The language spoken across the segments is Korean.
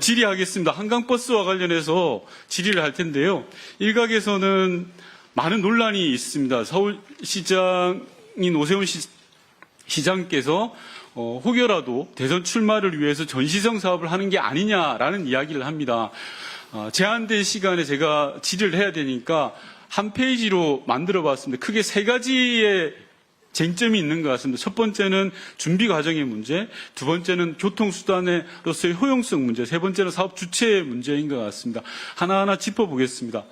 질의하겠습니다. 한강버스와 관련해서 질의를 할 텐데요. 일각에서는 많은 논란이 있습니다. 서울시장인 오세훈 시, 시장께서 어, 혹여라도 대선 출마를 위해서 전시성 사업을 하는 게 아니냐라는 이야기를 합니다. 어, 제한된 시간에 제가 질의를 해야 되니까 한 페이지로 만들어 봤습니다. 크게 세 가지의 쟁점이 있는 것 같습니다. 첫 번째는 준비 과정의 문제, 두 번째는 교통수단으로서의 효용성 문제, 세 번째는 사업 주체의 문제인 것 같습니다. 하나하나 짚어보겠습니다.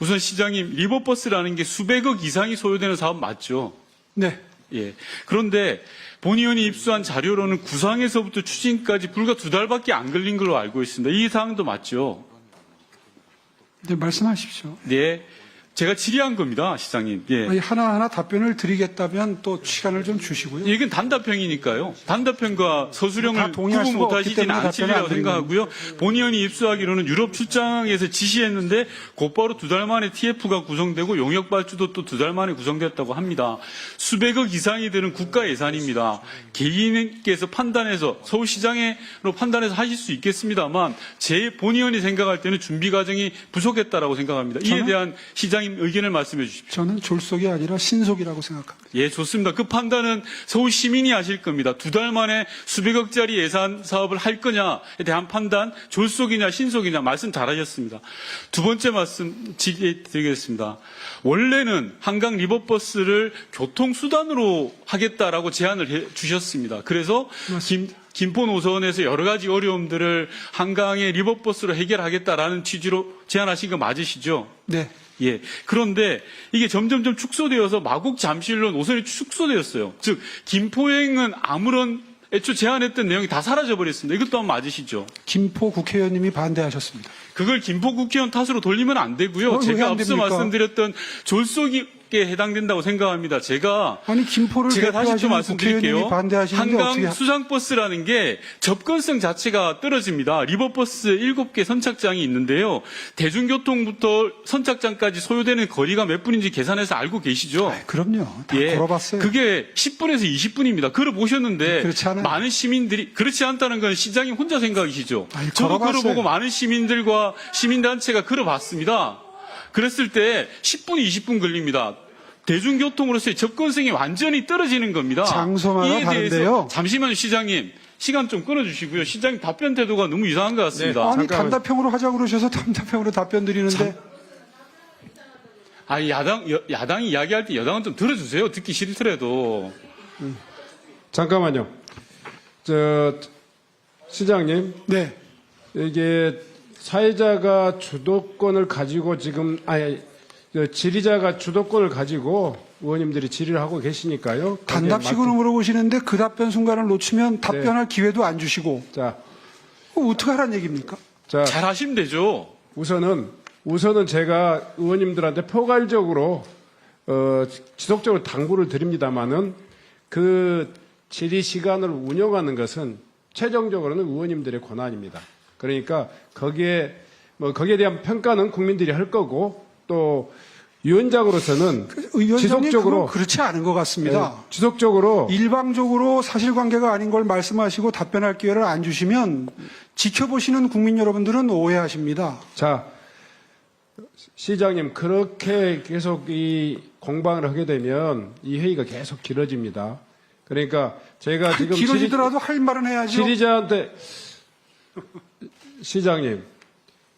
우선 시장님, 리버버스라는 게 수백억 이상이 소요되는 사업 맞죠? 네. 예. 그런데 본 의원이 입수한 자료로는 구상에서부터 추진까지 불과 두 달밖에 안 걸린 걸로 알고 있습니다. 이 사항도 맞죠? 네, 말씀하십시오. 네. 제가 질의한 겁니다, 시장님. 예. 아니, 하나하나 답변을 드리겠다면 또 시간을 좀 주시고요. 이건 단답형이니까요. 단답형과 다 서술형을 동의할 구분 수가 없기 못하시지는 때문에 않으리라고 답변을 안 생각하고요. 본 의원이 입수하기로는 유럽 출장에서 지시했는데 곧바로 두 달 만에 TF가 구성되고 용역 발주도 또 두 달 만에 구성됐다고 합니다. 수백억 이상이 되는 국가 예산입니다. 개인께서 판단해서 서울시장으로 판단해서 하실 수 있겠습니다만 제 본 의원이 생각할 때는 준비 과정이 부족했다라고 생각합니다. 이에 대한 시장 님 의견을 말씀해 주십시오. 저는 졸속이 아니라 신속이라고 생각합니다. 예, 좋습니다. 그 판단은 서울 시민이 하실 겁니다. 두 달 만에 수백억짜리 예산 사업을 할 거냐에 대한 판단, 졸속이냐 신속이냐 말씀 잘하셨습니다. 두 번째 말씀 지- 드리겠습니다. 원래는 한강 리버버스를 교통수단으로 하겠다라고 제안을 해 주셨습니다. 그래서 김, 김포 노선에서 여러 가지 어려움들을 한강의 리버버스로 해결하겠다라는 취지로 제안하신 거 맞으시죠? 네. 예. 그런데 이게 점점점 축소되어서 마곡 잠실로 노선이 축소되었어요. 즉 김포행은 아무런 애초 제안했던 내용이 다 사라져 버렸습니다. 이것도 한번 맞으시죠? 김포 국회의원님이 반대하셨습니다. 그걸 김포 국회의원 탓으로 돌리면 안 되고요. 어, 제가 앞서 됩니까? 말씀드렸던 졸속 에 해당된다고 생각합니다. 제가 아니 김포를 제가 다시 또 대표하시는 말씀드릴게요. 한강 어떻게 수상버스라는 게 접근성 자체가 떨어집니다. 리버버스 7개 선착장이 있는데요. 대중교통부터 선착장까지 소요되는 거리가 몇 분인지 계산해서 알고 계시죠? 아, 그럼요. 다 걸어봤어요. 그게 10분에서 20분입니다. 걸어 보셨는데 그렇지 않아요. 많은 시민들이 그렇지 않다는 건 시장님 혼자 생각이시죠. 아니, 저도. 걸어보고 많은 시민들과 시민단체가 걸어봤습니다. 그랬을 때 10분, 20분 걸립니다. 대중교통으로서의 접근성이 완전히 떨어지는 겁니다. 장소마다 이에 대해서 다른데요. 잠시만요, 시장님. 시간 좀 끊어주시고요. 시장님 답변 태도가 너무 이상한 것 같습니다. 아니 잠깐만요. 단답형으로 하자고 그러셔서 단답형으로 답변 드리는데 아, 야당, 여- 야당이 이야기할 때 여당은 좀 들어주세요. 듣기 싫더라도. 잠깐만요. 저 시장님 네. 이게 사회자가 주도권을 가지고 지금 아니 저 질의자가 주도권을 가지고 의원님들이 질의를 하고 계시니까요. 단답식으로 맞게- 물어보시는데 그 답변 순간을 놓치면 답변할 기회도 안 주시고 자, 어떻게 하라는 얘기입니까? 자 잘 하시면 되죠. 우선은 우선은 제가 의원님들한테 포괄적으로 어, 지속적으로 당부를 드립니다만은 그 질의 시간을 운영하는 것은 최종적으로는 의원님들의 권한입니다. 그러니까 거기에 뭐 거기에 대한 평가는 국민들이 할 거고 또 위원장으로서는 의원장님 지속적으로 그렇지 않은 것 같습니다. 예, 지속적으로 일방적으로 사실관계가 아닌 걸 말씀하시고 답변할 기회를 안 주시면 지켜보시는 국민 여러분들은 오해하십니다. 자, 시장님, 그렇게 계속 이 공방을 하게 되면 이 회의가 계속 길어집니다. 그러니까 제가 지금 길어지더라도 할 말은 해야죠. 질의자한테 시장님,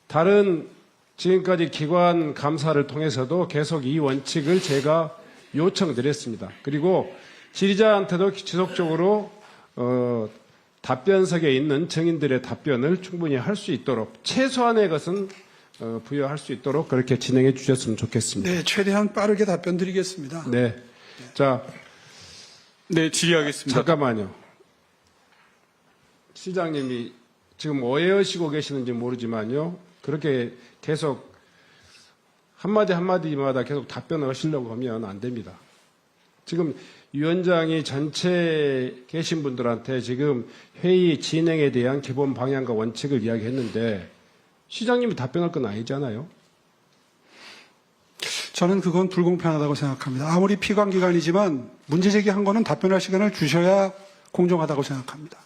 다른 지금까지 기관 감사를 통해서도 계속 이 원칙을 제가 요청드렸습니다. 그리고 질의자한테도 지속적으로 어, 답변석에 있는 증인들의 답변을 충분히 할 수 있도록 최소한의 것은 어, 부여할 수 있도록 그렇게 진행해 주셨으면 좋겠습니다. 네, 최대한 빠르게 답변 드리겠습니다. 네. 자, 네, 질의하겠습니다. 잠깐만요. 시장님이 지금 오해하시고 계시는지 모르지만요. 그렇게 계속 한마디 한마디마다 계속 답변을 하시려고 하면 안 됩니다. 지금 위원장이 전체 계신 분들한테 지금 회의 진행에 대한 기본 방향과 원칙을 이야기했는데 시장님이 답변할 건 아니잖아요. 저는 그건 불공평하다고 생각합니다. 아무리 피감기관이지만 문제 제기한 거는 답변할 시간을 주셔야 공정하다고 생각합니다.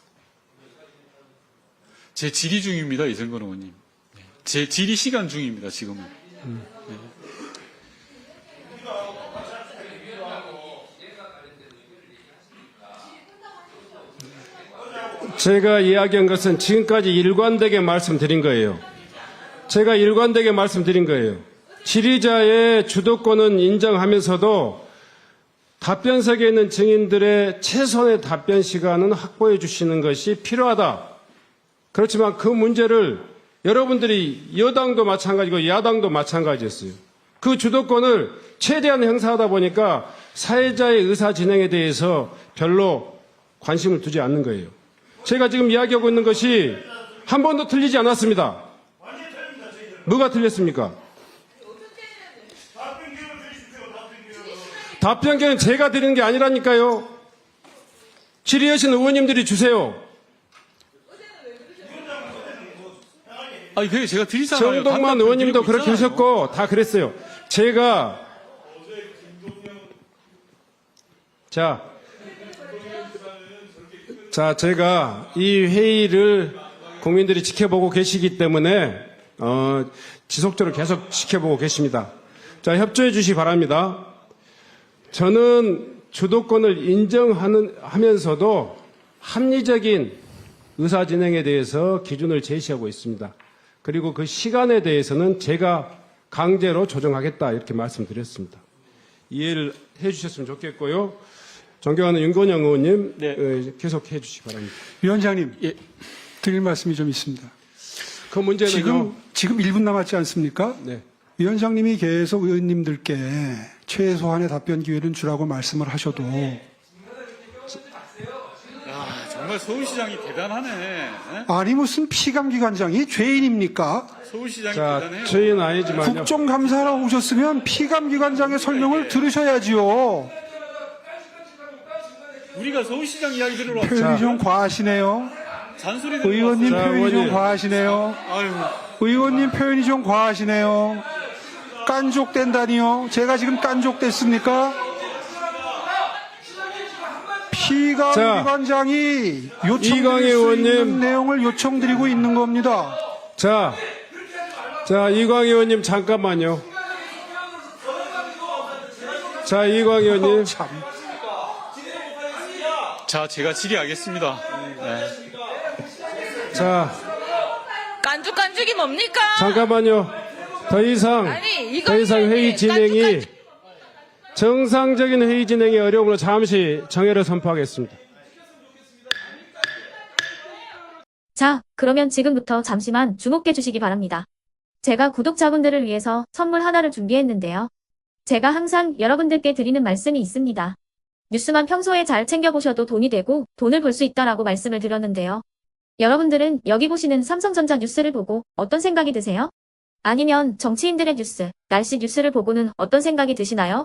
제 질의 중입니다, 이승건 의원님. 네. 제 질의 시간 중입니다, 지금은. 제가 이야기한 것은 지금까지 일관되게 말씀드린 거예요. 제가 일관되게 말씀드린 거예요. 질의자의 주도권은 인정하면서도 답변석에 있는 증인들의 최선의 답변 시간은 확보해 주시는 것이 필요하다. 그렇지만 그 문제를 여러분들이 여당도 마찬가지고 야당도 마찬가지였어요. 그 주도권을 최대한 행사하다 보니까 사회자의 의사 진행에 대해서 별로 관심을 두지 않는 거예요. 제가 지금 이야기하고 있는 것이 한 번도 틀리지 않았습니다. 뭐가 틀렸습니까? 답변権제가 드리는 게 아니라니까요. 질의하신 의원님들이 주세요. 아니, 그게 제가 드리잖아요. 정동만 의원님도 그렇게 있잖아요. 하셨고 다 그랬어요. 제가 자, 자 제가 이 회의를 국민들이 지켜보고 계시기 때문에 어, 지속적으로 계속 지켜보고 계십니다. 자 협조해 주시 기 바랍니다. 저는 주도권을 인정하는 하면서도 합리적인 의사 진행에 대해서 기준을 제시하고 있습니다. 그리고 그 시간에 대해서는 제가 강제로 조정하겠다 이렇게 말씀드렸습니다. 이해를 해 주셨으면 좋겠고요. 존경하는 윤건영 의원님 네. 어, 계속해 주시기 바랍니다. 위원장님, 예. 드릴 말씀이 좀 있습니다. 그 문제는요. 지금 지금 1분 남았지 않습니까? 네. 위원장님이 계속 의원님들께 최소한의 답변 기회는 주라고 말씀을 하셔도 아, 정말 서울시장이 대단하네. 예? 아니 무슨 피감기관장이 죄인입니까? 서울시장이 자, 대단해요. 저희는 아니지만요. 국정감사하러 오셨으면 피감기관장의 설명을 들으셔야지요. 우리가 서울시장 이야기 들으러 왔 표현이 좀 과하시네요. 잔소리 들으러 의원님 자, 표현이 좀 의원님. 과하시네요. 아유, 의원님 표현이 좀 과하시네요. 깐족된다니요? 제가 지금 깐족됐습니까? 피감기관장이 요청드릴 이광희 수 의원님. 내용을 요청드리고 있는 겁니다. 자, 자 이광희 의원님 잠깐만요. 자 이광희 의원님. 참. 자, 제가 질의하겠습니다. 네. 자 깐죽깐죽이 뭡니까? 잠깐만요. 더 이상 아니, 더 이상 회의 진행이 깐죽깐죽. 정상적인 회의 진행의 어려움으로 잠시 정회를 선포하겠습니다. 자, 그러면 지금부터 잠시만 주목해 주시기 바랍니다. 제가 구독자분들을 위해서 선물 하나를 준비했는데요. 제가 항상 여러분들께 드리는 말씀이 있습니다. 뉴스만 평소에 잘 챙겨보셔도 돈이 되고 돈을 벌 수 있다라고 말씀을 드렸는데요. 여러분들은 여기 보시는 삼성전자 뉴스를 보고 어떤 생각이 드세요? 아니면 정치인들의 뉴스, 날씨 뉴스를 보고는 어떤 생각이 드시나요?